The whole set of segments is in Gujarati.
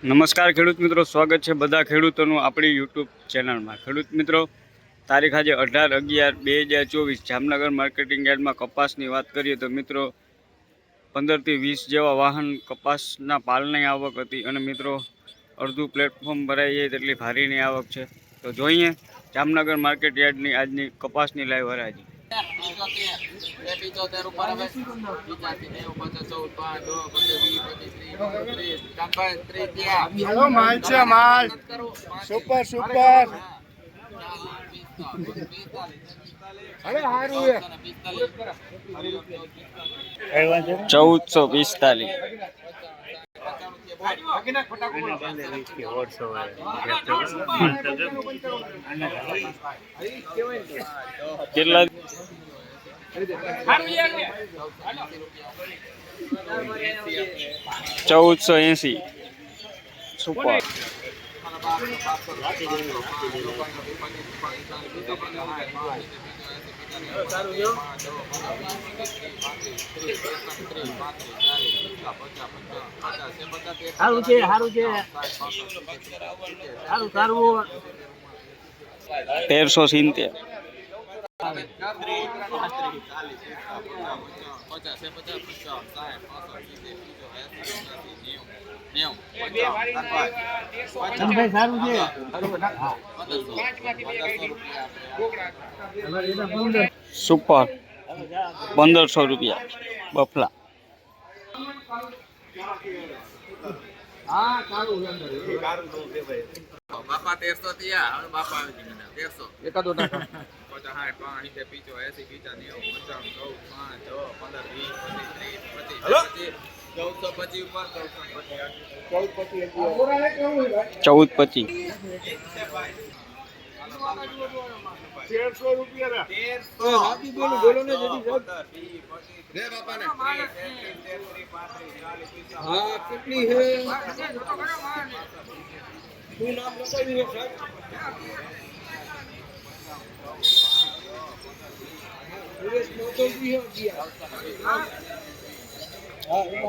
નમસ્કાર ખેડૂત મિત્રો, સ્વાગત છે બધા ખેડૂતોનું આપણી યુટ્યુબ ચેનલમાં. ખેડૂત મિત્રો, તારીખ આજે અઢાર અગિયાર બે હજાર ચોવીસ, જામનગર માર્કેટિંગ યાર્ડમાં કપાસની વાત કરીએ તો મિત્રો પંદરથી વીસ જેવા વાહન કપાસના પાલની આવક હતી અને મિત્રો, અડધું પ્લેટફોર્મ ભરાઈ જાય તેટલી ભારીની આવક છે. તો જોઈએ, જામનગર માર્કેટ યાર્ડની આજની કપાસની લાઈવ હરાજી. બે ઉપર આવે પંચ્યાસી નેવું પચાસ ચૌદ પાંચ પંદર વીસ પચીસ ત્રીસ ત્રીસ ત્યાં માલ છે માલ. Super super. અરે હારું હે ચૌદસો પિસ્તાલીસ. કેટલા ચૌદસો એસી. સુપર. સારું છે સારું છે. સારું સારું. તેરસો સિત્તેર. સુપર. પંદરસો રૂપિયા. બફલા. બાપા તેરસો ત્યાં બાપા તેરસો. એકાદો પચાસ સાઠ પાંચ સિત્તેર પીચો એસી પીચા નેવું પંચાવન ચૌદ પાંચ છ પંદર વીસ પચીસ ત્રીસ પચીસ પચીસ ચૌદસો પચીસ ઉપર ચૌદસો પચીસ ચૌદ પચીસ તેરસો રૂપિયા બોલો બોલો ને જલ્દી હા કેટલી હે શું નામ લખાવ્યું છે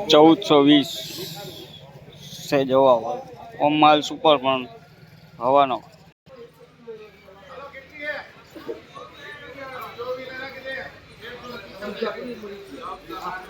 ચૌદસો વીસ છે જવા ઓમ માલ સુપર પણ હવાનો. Thank દે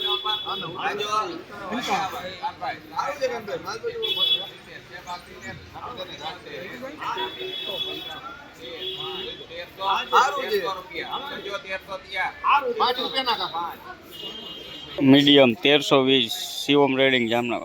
મીડિયમ તેરસો વીસ શિવમ રેડિંગ જામનગર.